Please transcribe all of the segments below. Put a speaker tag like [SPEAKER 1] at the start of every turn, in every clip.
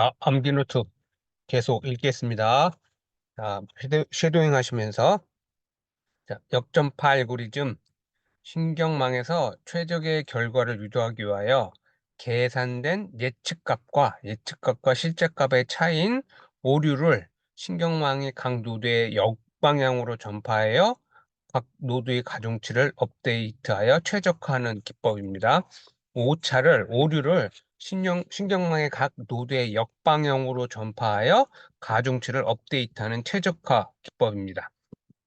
[SPEAKER 1] 아, 암기노트 계속 읽겠습니다. 자, 쉐도, 쉐도잉 하시면서 자, 역전파 알고리즘 신경망에서 최적의 결과를 유도하기 위하여 계산된 예측값과 예측값과 실제값의 차이인 오류를 신경망의 각 노드의 역방향으로 전파하여 각 노드의 가중치를 업데이트하여 최적화하는 기법입니다. 오차를 오류를 신경, 신경망의 각 노드의 역방향으로 전파하여 가중치를 업데이트하는 최적화 기법입니다.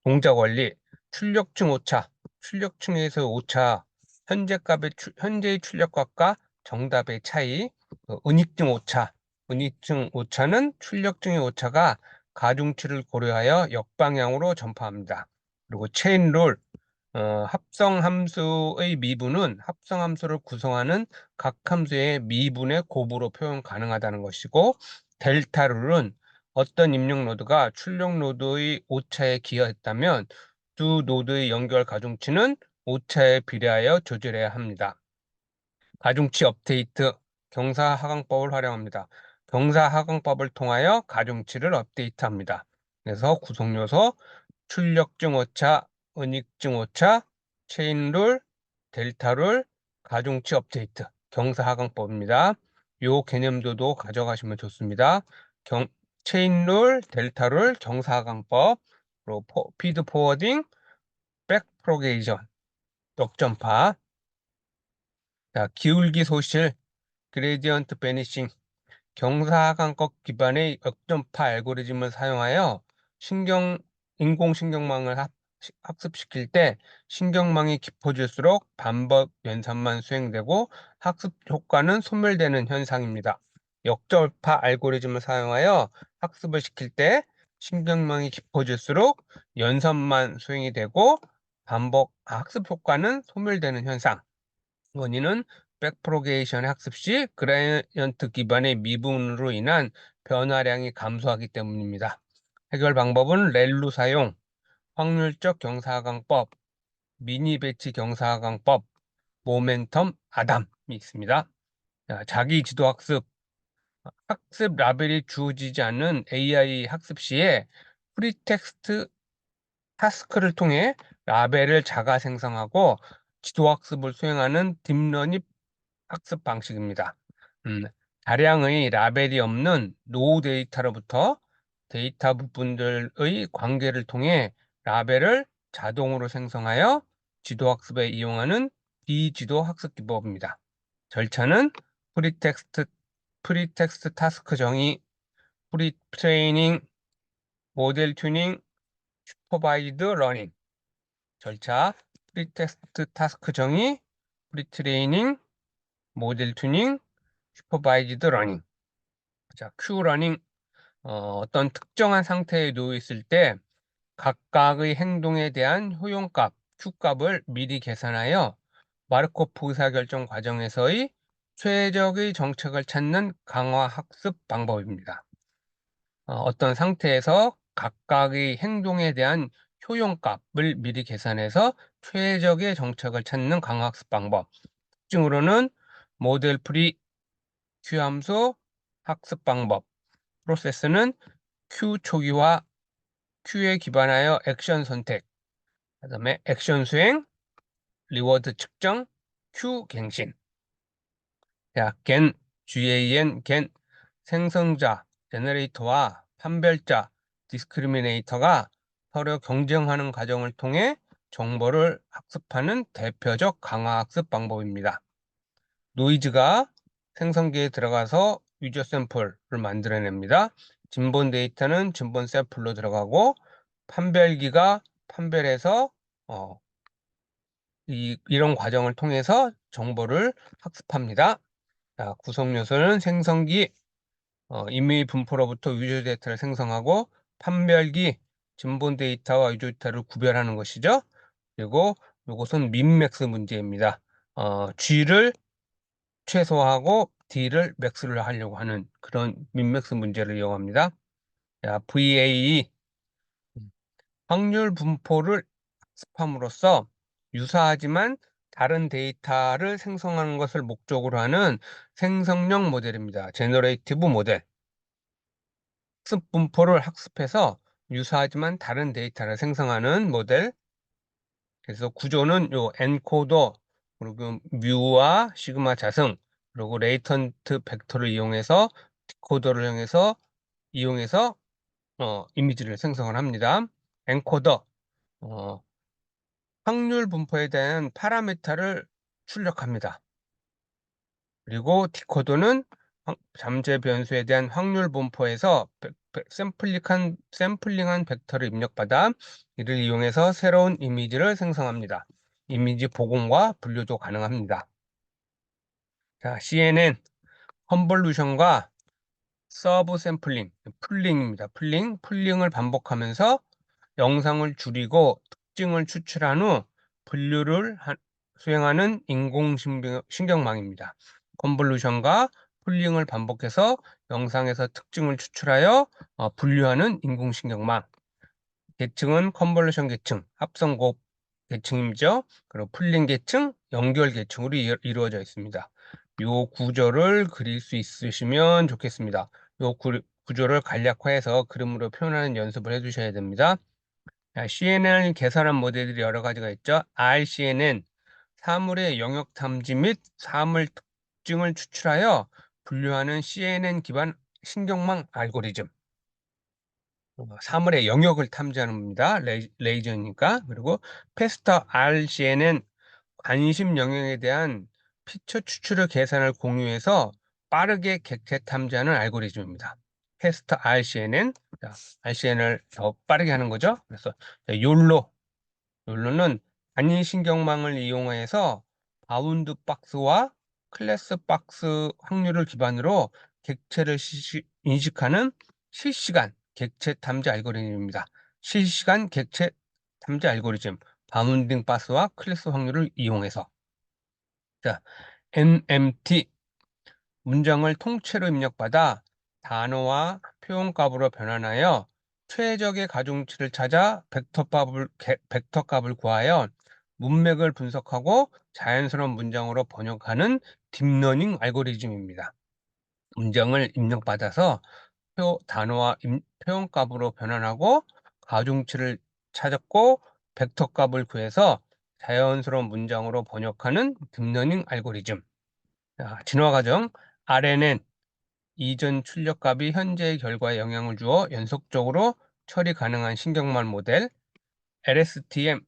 [SPEAKER 1] 동작 원리, 출력층 오차, 출력층에서 오차, 현재 값의 현재의 출력값과 정답의 차이, 그 은익증 오차, 은익증 오차는 출력층의 오차가 가중치를 고려하여 역방향으로 전파합니다. 그리고 체인 롤, 어, 합성 함수의 미분은 합성 함수를 구성하는 각 함수의 미분의 곱으로 표현 가능하다는 것이고 델타 룰은 어떤 입력 노드가 출력 노드의 오차에 기여했다면 두 노드의 연결 가중치는 오차에 비례하여 조절해야 합니다. 가중치 업데이트 경사 하강법을 활용합니다. 경사 하강법을 통하여 가중치를 업데이트합니다. 그래서 구성요소 출력증 오차, 은익증 오차, 체인룰, 델타룰, 가중치 업데이트, 경사하강법입니다. 요 개념도도 가져가시면 좋습니다. 경, 체인룰, 델타룰, 경사하강법, 피드 포워딩, 백 프로게이션, 역전파, 자, 기울기 소실, 그레디언트 베니싱, 경사하강법 기반의 역전파 알고리즘을 사용하여 신경 인공신경망을 합, 학습시킬 때 신경망이 깊어질수록 반복 연산만 수행되고 학습 효과는 소멸되는 현상입니다. 역절파 알고리즘을 사용하여 학습을 시킬 때 신경망이 깊어질수록 연산만 수행이 되고 반복 학습 효과는 소멸되는 현상. 원인은 백프로게이션 학습 시 그라이언트 기반의 미분으로 인한 변화량이 감소하기 때문입니다. 해결 방법은 렐루 사용, 확률적 경사하강법, 미니 배치 경사하강법, 모멘텀 아담이 있습니다. 자, 자기 지도 학습, 학습 라벨이 주어지지 않는 AI 학습 시에 프리텍스트 타스크를 통해 라벨을 자가 생성하고 지도 학습을 수행하는 딥러닝 학습 방식입니다. 음, 다량의 라벨이 없는 노 데이터로부터 데이터 부분들의 관계를 통해 라벨을 자동으로 생성하여 지도학습에 이용하는 비지도 학습 기법입니다. 절차는 프리텍스트, 프리텍스트 타스크 정의, 프리트레이닝, 모델 튜닝, 슈퍼바이드 러닝. 절차, 프리텍스트 타스크 정의, 프리트레이닝, 모델 튜닝, 슈퍼바이즈드 러닝. 자, 큐 러닝 어, 어떤 특정한 상태에 놓여 있을 때 각각의 행동에 대한 효용값, Q값을 미리 계산하여 마르코프 의사결정 과정에서의 최적의 정책을 찾는 강화 학습 방법입니다. 어, 떤 상태에서 각각의 행동에 대한 효용값을 미리 계산해서 최적의 정책을 찾는 강화 학습 방법. 특징으로는 모델 프리 Q 함수 학습 방법, 프로세스는 Q 초기화, Q에 기반하여 액션 선택, 그 다음에 액션 수행, 리워드 측정, Q 갱신. 자, 겐, GAN, 겐, 생성자, 제너레이터와 판별자, 디스크리미네이터가 서로 경쟁하는 과정을 통해 정보를 학습하는 대표적 강화 학습 방법입니다. 노이즈가 생성기에 들어가서 유저 샘플을 만들어냅니다. 진본 데이터는 진본 샘플로 들어가고 판별기가 판별해서 어, 이, 이런 과정을 통해서 정보를 학습합니다. 자, 구성 요소는 생성기, 어, 임의 분포로부터 유저 데이터를 생성하고 판별기, 진본 데이터와 유저 데이터를 구별하는 것이죠. 그리고 이것은 민맥스 문제입니다. 어, G를 최소화하고 D를 맥스를 하려고 하는 그런 민맥스 문제를 이용합니다. 자, VAE 확률 분포를 학습함으로써 유사하지만 다른 데이터를 생성하는 것을 목적으로 하는 생성형 모델입니다. 제너레이티브 모델. 학습 분포를 학습해서 유사하지만 다른 데이터를 생성하는 모델. 그래서 구조는 요 엔코더 그리고 뮤와 시그마 자승 그리고 레이턴트 벡터를 이용해서 디코더를 이용해서 이용해서 어, 이미지를 생성을 합니다. 엔코더 어, 확률 분포에 대한 파라미터를 출력합니다. 그리고 디코더는 잠재 변수에 대한 확률 분포에서 샘플링한, 샘플링한 벡터를 입력받아 이를 이용해서 새로운 이미지를 생성합니다. 이미지 복원과 분류도 가능합니다. 자, CNN, 컨볼루션과 서브 샘플링, 풀링입니다. 풀링, 풀링을 반복하면서 영상을 줄이고 특징을 추출한 후 분류를 수행하는 인공신경망입니다. 컨볼루션과 풀링을 반복해서 영상에서 특징을 추출하여 어, 분류하는 인공신경망. 계층은 컨볼루션 계층, 합성곱 계층이죠. 그리고 풀링 계층, 연결 계층으로 이루어져 있습니다. 이 구조를 그릴 수 있으시면 좋겠습니다. 이 구조를 간략화해서 그림으로 표현하는 연습을 해주셔야 됩니다. CNN 계산한 모델들이 여러 가지가 있죠. RCN은 사물의 영역 탐지 및 사물 특징을 추출하여 분류하는 CNN 기반 신경망 알고리즘. 어, 사물의 영역을 탐지하는 겁니다. 레이, 저니까 그리고 페스터 RCN은 관심 영역에 대한 피처 추출의 계산을 공유해서 빠르게 객체 탐지하는 알고리즘입니다. 페스터 RCN은 RCN을 더 빠르게 하는 거죠. 그래서 욜로, 욜로는 단위 신경망을 이용해서 바운드 박스와 클래스 박스 확률을 기반으로 객체를 시시, 인식하는 실시간 객체 탐지 알고리즘입니다. 실시간 객체 탐지 알고리즘 바운딩 박스와 클래스 확률을 이용해서 자, NMT 문장을 통째로 입력받아 단어와 표현값으로 변환하여 최적의 가중치를 찾아 벡터값을, 벡터값을 구하여 문맥을 분석하고 자연스러운 문장으로 번역하는 딥러닝 알고리즘입니다. 문장을 입력받아서 표, 단어와 임, 표현값으로 변환하고 가중치를 찾았고 벡터 값을 구해서 자연스러운 문장으로 번역하는 딥러닝 알고리즘. 자, 진화 과정 RNN 이전 출력값이 현재의 결과에 영향을 주어 연속적으로 처리 가능한 신경망 모델 LSTM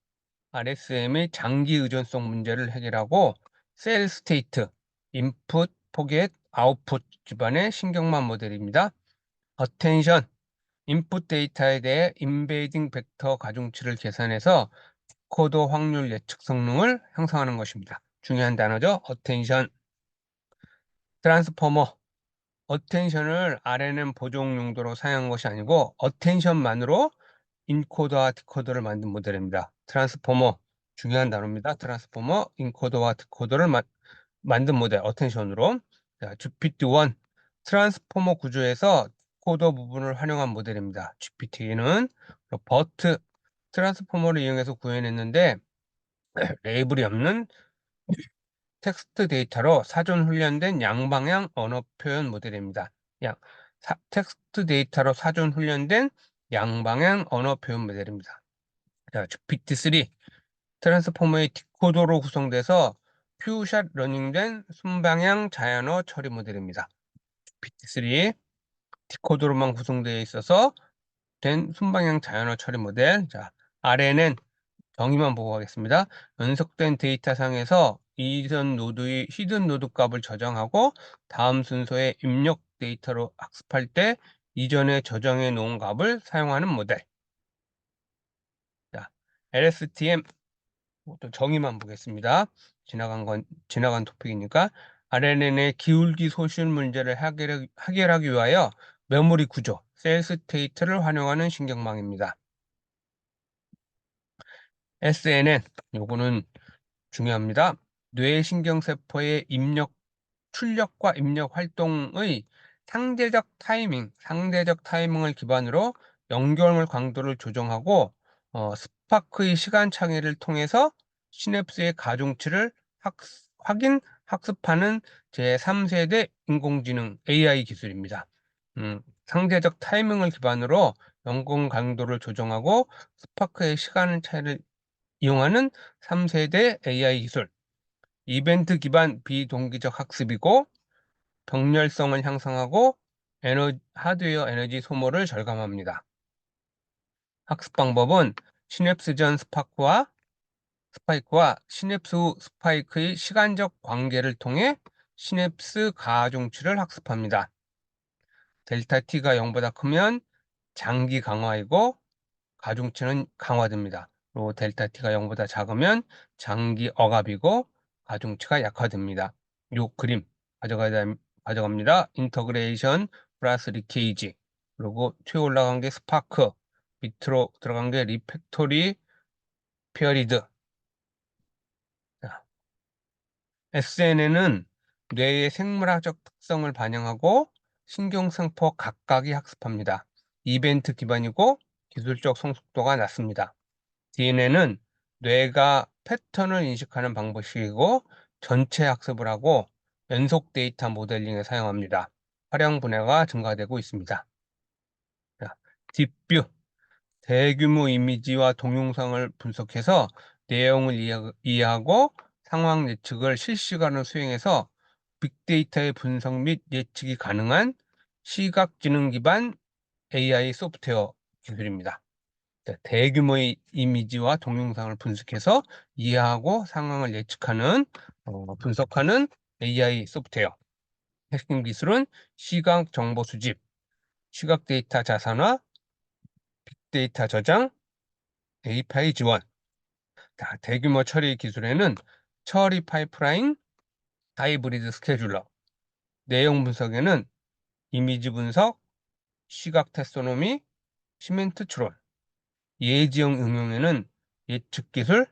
[SPEAKER 1] RSM의 장기 의존성 문제를 해결하고 셀 스테이트 인풋 포겟 아웃풋 기반의 신경망 모델입니다. 어텐션 인풋 데이터에 대해 인베이딩 벡터 가중치를 계산해서 코드 확률 예측 성능을 형성하는 것입니다. 중요한 단어죠. 어텐션 트랜스포머 어텐션을 RNN 보정 용도로 사용한 것이 아니고 어텐션만으로 인코더와 디코더를 만든 모델입니다. 트랜스포머 중요한 단어입니다. 트랜스포머 인코더와 디코더를 마, 만든 모델 어텐션으로 자, GPT-1 트랜스포머 구조에서 코더 부분을 활용한 모델입니다. GPT는 버트 트랜스포머를 이용해서 구현했는데 레이블이 없는 텍스트 데이터로 사전 훈련된 양방향 언어 표현 모델입니다. 양, 사, 텍스트 데이터로 사전 훈련된 양방향 언어 표현 모델입니다. 자, GPT-3 트랜스포머의 디코더로 구성돼서 퓨샷 러닝된 순방향 자연어 처리 모델입니다. GPT-3 디코더로만 구성되어 있어서 된 순방향 자연어 처리 모델. 자, 아래는 정의만 보고 가겠습니다. 연속된 데이터상에서 이전 노드의 히든 노드 값을 저장하고 다음 순서의 입력 데이터로 학습할 때 이전에 저장해 놓은 값을 사용하는 모델. 자, LSTM 또 정의만 보겠습니다. 지나간 건 지나간 토픽이니까 RNN의 기울기 소실 문제를 해결, 해결하기 위하여 메모리 구조, 셀 스테이트를 활용하는 신경망입니다. SNN 요거는 중요합니다. 뇌신경세포의 입력, 출력과 입력 활동의 상대적 타이밍, 상대적 타이밍을 기반으로 연결물 강도를 조정하고 어, 스파크의 시간 차이를 통해서 시냅스의 가중치를 학, 확인, 학습하는 제3세대 인공지능 AI 기술입니다. 음, 상대적 타이밍을 기반으로 연공 강도를 조정하고 스파크의 시간 차이를 이용하는 3세대 AI 기술. 이벤트 기반 비동기적 학습이고 병렬성을 향상하고 에너, 하드웨어 에너지 소모를 절감합니다. 학습 방법은 시냅스 전 스파크와 스파이크와 시냅스 후 스파이크의 시간적 관계를 통해 시냅스 가중치를 학습합니다. 델타 T가 0보다 크면 장기 강화이고 가중치는 강화됩니다. 또 델타 T가 0보다 작으면 장기 억압이고 가중치가 약화됩니다. 요 그림 가져가야 가져갑니다. 인터그레이션 플러스 리케이지 그리고 최 올라간 게 스파크 밑으로 들어간 게 리팩토리 피어리드 SNN은 뇌의 생물학적 특성을 반영하고 신경상포 각각이 학습합니다. 이벤트 기반이고 기술적 성숙도가 낮습니다. DNN은 뇌가 패턴을 인식하는 방식이고 전체 학습을 하고 연속 데이터 모델링에 사용합니다. 활용 분야가 증가되고 있습니다. 자, 딥뷰 대규모 이미지와 동영상을 분석해서 내용을 이해하고 상황 예측을 실시간으로 수행해서 빅데이터의 분석 및 예측이 가능한 시각지능 기반 AI 소프트웨어 기술입니다. 대규모의 이미지와 동영상을 분석해서 이해하고 상황을 예측하는 어, 분석하는 AI 소프트웨어. 핵심 기술은 시각 정보 수집, 시각 데이터 자산화, 빅데이터 저장, API 지원. 자, 대규모 처리 기술에는 처리 파이프라인, 하이브리드 스케줄러, 내용 분석에는 이미지 분석, 시각 테스토노미, 시멘트 추론, 예지형 응용에는 예측 기술,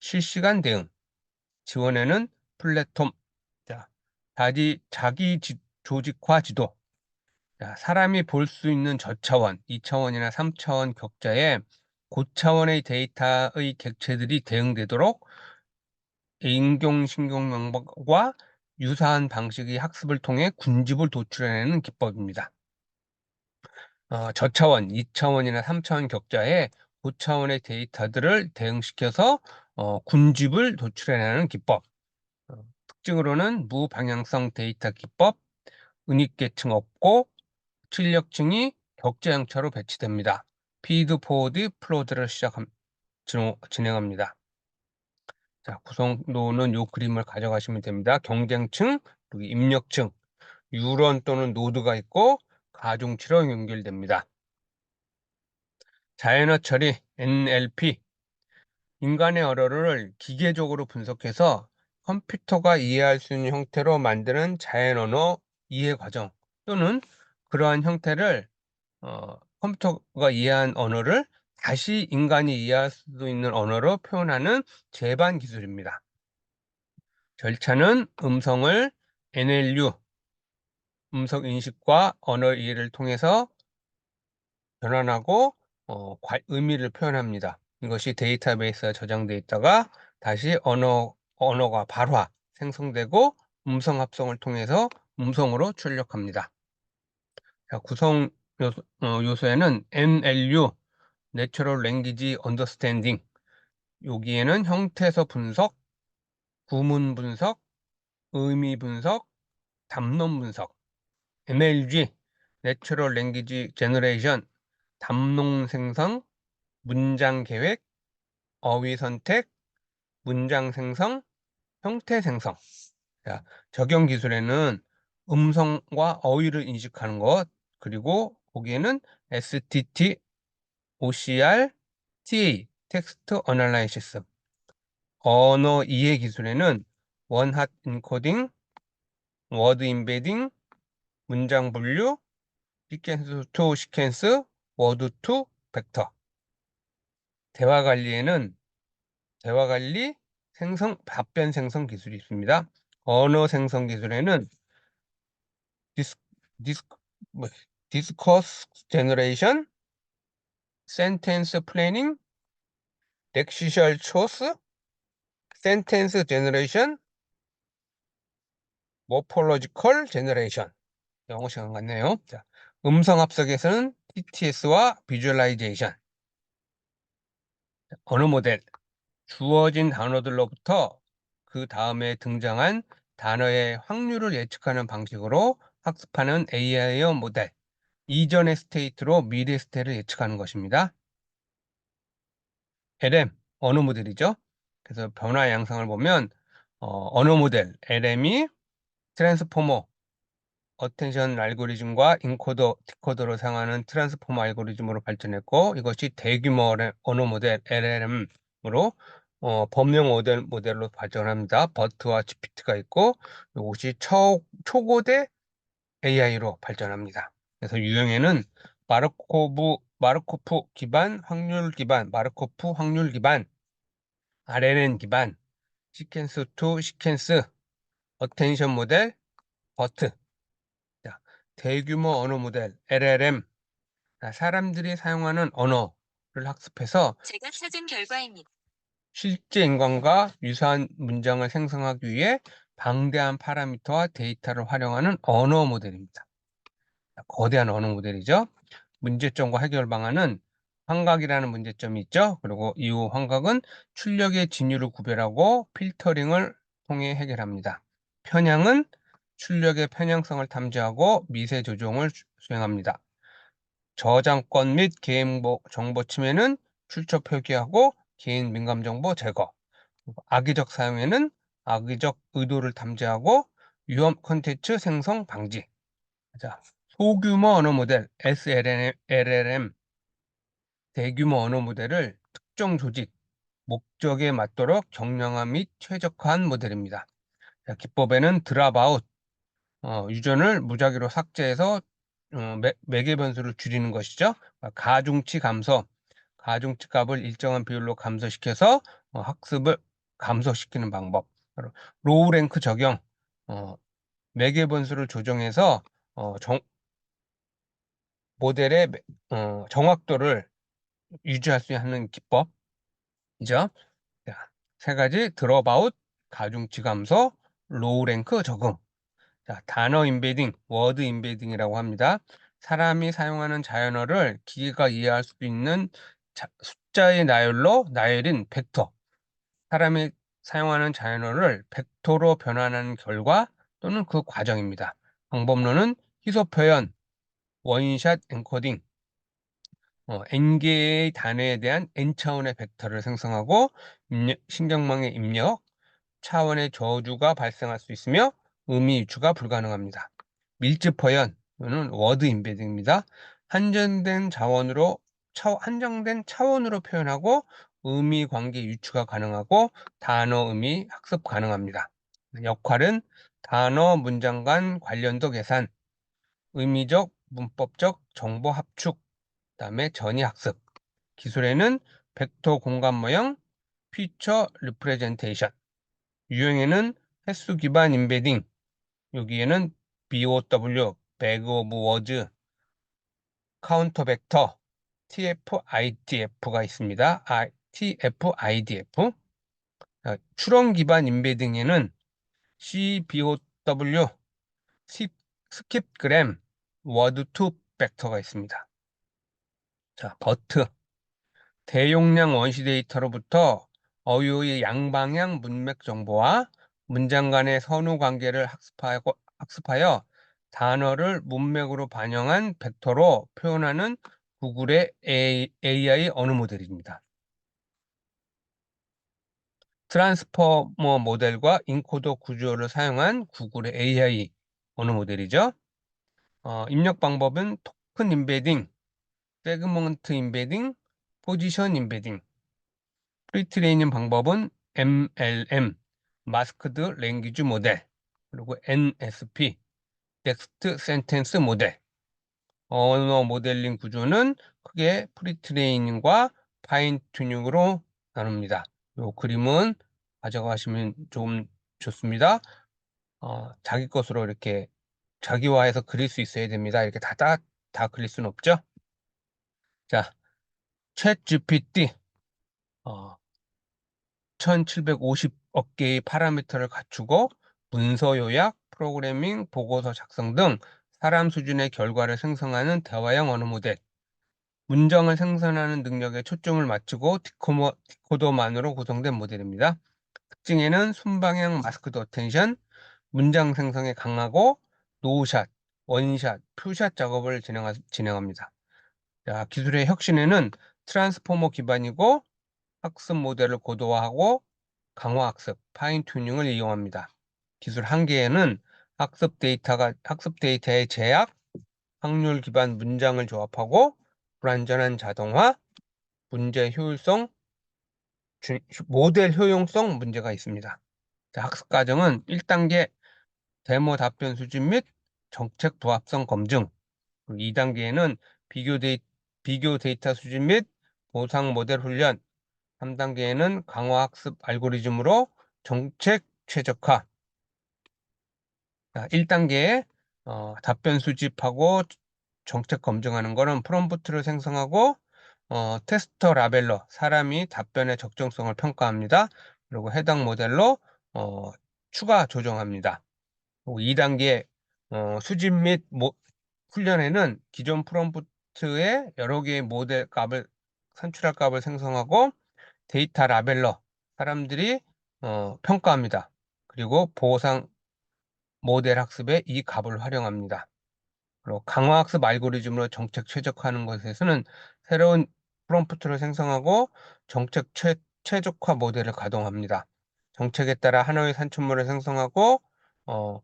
[SPEAKER 1] 실시간 대응, 지원에는 플랫폼, 자, 자기, 자기 지, 조직화 지도, 자, 사람이 볼 수 있는 저차원, 2차원이나 3차원 격자에 고차원의 데이터의 객체들이 대응되도록 인공신경망과 유사한 방식의 학습을 통해 군집을 도출해내는 기법입니다. 어, 저차원, 2차원이나 3차원 격자에 고차원의 데이터들을 대응시켜서 어, 군집을 도출해내는 기법. 어, 특징으로는 무방향성 데이터 기법, 은익계층 없고 출력층이 격자형차로 배치됩니다. 피드 포워드 플로드를 시작함, 진행합니다. 자, 구성도는 이 그림을 가져가시면 됩니다. 경쟁층, 그리고 입력층, 유런 또는 노드가 있고 가중치로 연결됩니다. 자연어 처리, NLP, 인간의 언어를 기계적으로 분석해서 컴퓨터가 이해할 수 있는 형태로 만드는 자연언어 이해 과정 또는 그러한 형태를 어, 컴퓨터가 이해한 언어를 다시 인간이 이해할 수 있는 언어로 표현하는 재반 기술입니다. 절차는 음성을 NLU, 음성 인식과 언어 이해를 통해서 변환하고 어, 의미를 표현합니다. 이것이 데이터베이스에 저장되어 있다가 다시 언어, 언어가 발화, 생성되고 음성 합성을 통해서 음성으로 출력합니다. 자, 구성 요소, 어, 요소에는 NLU, Natural Language Understanding 여기에는 형태서 분석, 구문 분석, 의미 분석, 담론 분석 NLG Natural Language Generation 담론 생성, 문장 계획, 어휘 선택, 문장 생성, 형태 생성. 자, 적용 기술에는 음성과 어휘를 인식하는 것 그리고 거기에는 STT OCR, TA, 텍스트 어널라이시스 언어 이해 기술에는 원핫 인코딩, 워드 인베딩, 문장 분류, 시퀀스 투 시퀀스, 워드 투 벡터 대화 관리에는 대화 관리, 생성, 답변 생성 기술이 있습니다. 언어 생성 기술에는 디스, 디스, 뭐, 디스커스 제너레이션, sentence planning, lexical choice, sentence generation, morphological generation. 영어 시간 같네요. 자, 음성 합성에서는 TTS와 비주얼라이제이션. 언어 모델. 주어진 단어들로부터 그 다음에 등장한 단어의 확률을 예측하는 방식으로 학습하는 AI의 모델. 이전의 스테이트로 미래 스테이트를 예측하는 것입니다. LM, 언어 모델이죠. 그래서 변화 양상을 보면 어, 언어 모델, LM이 트랜스포머, 어텐션 알고리즘과 인코더, 디코더로 사용하는 트랜스포머 알고리즘으로 발전했고 이것이 대규모 언어 모델 LLM으로 어, 범용 모델 모델로 발전합니다. 버트와 GPT가 있고 이것이 초, 초고대 AI로 발전합니다. 그래서 유형에는 마르코브 마르코프 기반, 확률 기반, 마르코프 확률 기반, RNN 기반, 시퀀스 투 시퀀스, 어텐션 모델, 버트, 자, 대규모 언어 모델, LLM, 자, 사람들이 사용하는 언어를 학습해서
[SPEAKER 2] 제가 찾은 결과입니다.
[SPEAKER 1] 실제 인간과 유사한 문장을 생성하기 위해 방대한 파라미터와 데이터를 활용하는 언어 모델입니다. 자, 거대한 언어 모델이죠. 문제점과 해결 방안은 환각이라는 문제점이 있죠. 그리고 이후 환각은 출력의 진유를 구별하고 필터링을 통해 해결합니다. 편향은 출력의 편향성을 탐지하고 미세 조정을 수행합니다. 저장권 및 개인 정보 침해는 출처 표기하고 개인 민감 정보 제거. 악의적 사용에는 악의적 의도를 탐지하고 위험 콘텐츠 생성 방지. 자, 소규모 언어 모델 SLLM 대규모 언어 모델을 특정 조직, 목적에 맞도록 경량화 및 최적화한 모델입니다. 자, 기법에는 드랍아웃, 어, 유전을 무작위로 삭제해서 어, 매, 매개 변수를 줄이는 것이죠. 가중치 감소, 가중치 값을 일정한 비율로 감소시켜서 어, 학습을 감소시키는 방법. 로우 랭크 적용, 어, 매개 변수를 조정해서 어, 정, 모델의 어, 정확도를 유지할 수 있는 기법이죠. 자, 세 가지 드롭아웃, 가중치 감소, 로우 랭크 적응. 자, 단어 인베딩, 워드 인베딩이라고 합니다. 사람이 사용하는 자연어를 기계가 이해할 수 있는 자, 숫자의 나열로 나열인 벡터. 사람이 사용하는 자연어를 벡터로 변환하는 결과 또는 그 과정입니다. 방법론은 희소 표현, 원샷 엔코딩, 어, n개의 단어에 대한 n차원의 벡터를 생성하고 입력, 신경망의 입력 차원의 저주가 발생할 수 있으며 의미 유추가 불가능합니다. 밀집 표현 또는 워드 인베딩입니다. 한정된 자원으로 차, 한정된 차원으로 표현하고 의미 관계 유추가 가능하고 단어 의미 학습 가능합니다. 역할은 단어 문장 간 관련도 계산, 의미적, 문법적 정보 합축, 그다음에 전이 학습. 기술에는 벡터 공간 모형, 피처 리프레젠테이션. 유형에는 횟수 기반 인베딩. 여기에는 BOW, 배그 오브 워즈, 카운터 벡터, TF-IDF가 있습니다. TF-IDF. 추론 기반 인베딩에는 CBOW, 스킵그램, 워드2 벡터가 있습니다. 자, 버트. 대용량 원시 데이터로부터 어유의 양방향 문맥 정보와 문장 간의 선후 관계를 학습하고, 학습하여 단어를 문맥으로 반영한 벡터로 표현하는 구글의 AI 언어 모델입니다. 트랜스포머 모델과 인코더 구조를 사용한 구글의 AI 언어 모델이죠. 어, 입력 방법은 토큰 인베딩, 세그먼트 인베딩, 포지션 인베딩. 프리트레이닝 방법은 MLM, 마스크드 랭귀지 모델, 그리고 NSP, 텍스트 센텐스 모델. 언어 모델링 구조는 크게 프리트레이닝과 파인 튜닝으로 나눕니다. 이 그림은 가져가시면 좀 좋습니다. 어, 자기 것으로 이렇게 자기화해서 그릴 수 있어야 됩니다. 이렇게 다, 다, 다 그릴 수는 없죠. 자, 챗 GPT 어, 1750 억 개의 파라미터를 갖추고 문서 요약, 프로그래밍, 보고서 작성 등 사람 수준의 결과를 생성하는 대화형 언어 모델, 문장을 생산하는 능력에 초점을 맞추고 디코머, 디코더만으로 구성된 모델입니다. 특징에는 순방향 마스크드 어텐션, 문장 생성에 강하고 노샷, 원샷, 풀샷 작업을 진행하, 진행합니다. 자, 기술의 혁신에는 트랜스포머 기반이고 학습 모델을 고도화하고 강화 학습, 파인 튜닝을 이용합니다. 기술 한계에는 학습 데이터가 학습 데이터의 제약, 확률 기반 문장을 조합하고 불완전한 자동화, 문제 효율성, 주, 모델 효용성 문제가 있습니다. 자, 학습 과정은 1단계 데모 답변 수준 및 정책 부합성 검증, 2단계에는 비교, 데이, 비교 데이터 수준 및 보상 모델 훈련, 3단계에는 강화 학습 알고리즘으로 정책 최적화. 1단계 어, 답변 수집하고 정책 검증하는 거는 프롬프트를 생성하고 어, 테스터 라벨러 사람이 답변의 적정성을 평가합니다. 그리고 해당 모델로 어, 추가 조정합니다. 2단계 어, 수집 및 모, 훈련에는 기존 프롬프트에 여러 개의 모델 값을 산출할 값을 생성하고 데이터 라벨러 사람들이 어, 평가합니다. 그리고 보상 모델 학습에 이 값을 활용합니다. 그리고 강화 학습 알고리즘으로 정책 최적화하는 것에서는 새로운 프롬프트를 생성하고 정책 최, 최적화 모델을 가동합니다. 정책에 따라 하나의 산출물을 생성하고 어,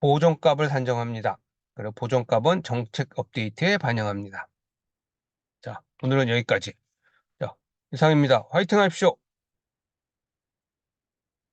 [SPEAKER 1] 보정값을 산정합니다. 그리고 보정값은 정책 업데이트에 반영합니다. 자, 오늘은 여기까지. 자, 이상입니다. 화이팅 하십시오.